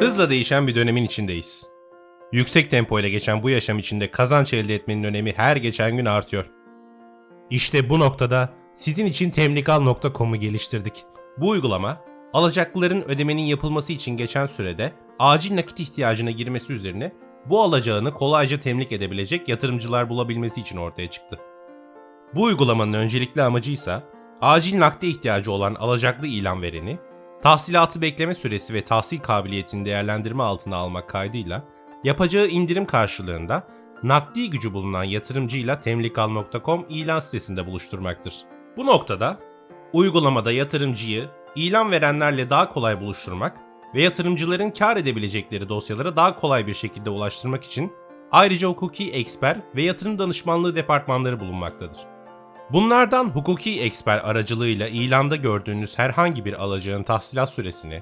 Hızla değişen bir dönemin içindeyiz. Yüksek tempo ile geçen bu yaşam içinde kazanç elde etmenin önemi her geçen gün artıyor. İşte bu noktada sizin için temlikal.com'u geliştirdik. Bu uygulama, alacaklıların ödemenin yapılması için geçen sürede acil nakit ihtiyacına girmesi üzerine bu alacağını kolayca temlik edebilecek yatırımcılar bulabilmesi için ortaya çıktı. Bu uygulamanın öncelikli amacı ise acil nakde ihtiyacı olan alacaklı ilan vereni, tahsilatı bekleme süresi ve tahsil kabiliyetini değerlendirme altına almak kaydıyla yapacağı indirim karşılığında nakdi gücü bulunan yatırımcıyla temlikal.com ilan sitesinde buluşturmaktır. Bu noktada uygulamada yatırımcıyı ilan verenlerle daha kolay buluşturmak ve yatırımcıların kar edebilecekleri dosyalara daha kolay bir şekilde ulaştırmak için ayrıca hukuki eksper ve yatırım danışmanlığı departmanları bulunmaktadır. Bunlardan hukuki eksper aracılığıyla ilanda gördüğünüz herhangi bir alacağın tahsilat süresini,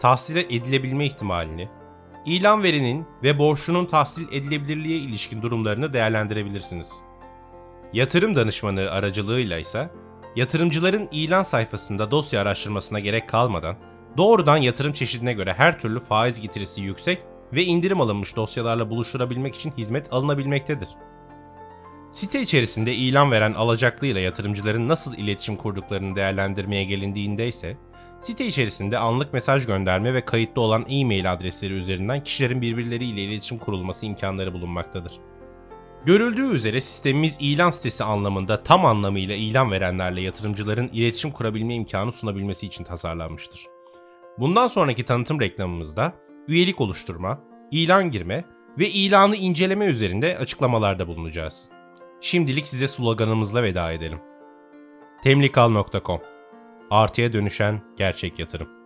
tahsil edilebilme ihtimalini, ilan verinin ve borçlunun tahsil edilebilirliğe ilişkin durumlarını değerlendirebilirsiniz. Yatırım danışmanı aracılığıyla ise yatırımcıların ilan sayfasında dosya araştırmasına gerek kalmadan doğrudan yatırım çeşidine göre her türlü faiz getirisi yüksek ve indirim alınmış dosyalarla buluşturabilmek için hizmet alınabilmektedir. Site içerisinde ilan veren alacaklı ile yatırımcıların nasıl iletişim kurduklarını değerlendirmeye gelindiğinde ise site içerisinde anlık mesaj gönderme ve kayıtlı olan e-mail adresleri üzerinden kişilerin birbirleriyle iletişim kurulması imkanları bulunmaktadır. Görüldüğü üzere sistemimiz ilan sitesi anlamında tam anlamıyla ilan verenlerle yatırımcıların iletişim kurabilme imkanı sunabilmesi için tasarlanmıştır. Bundan sonraki tanıtım reklamımızda üyelik oluşturma, ilan girme ve ilanı inceleme üzerinde açıklamalarda bulunacağız. Şimdilik size sloganımızla veda edelim. Temlikal.com Artıya dönüşen gerçek yatırım.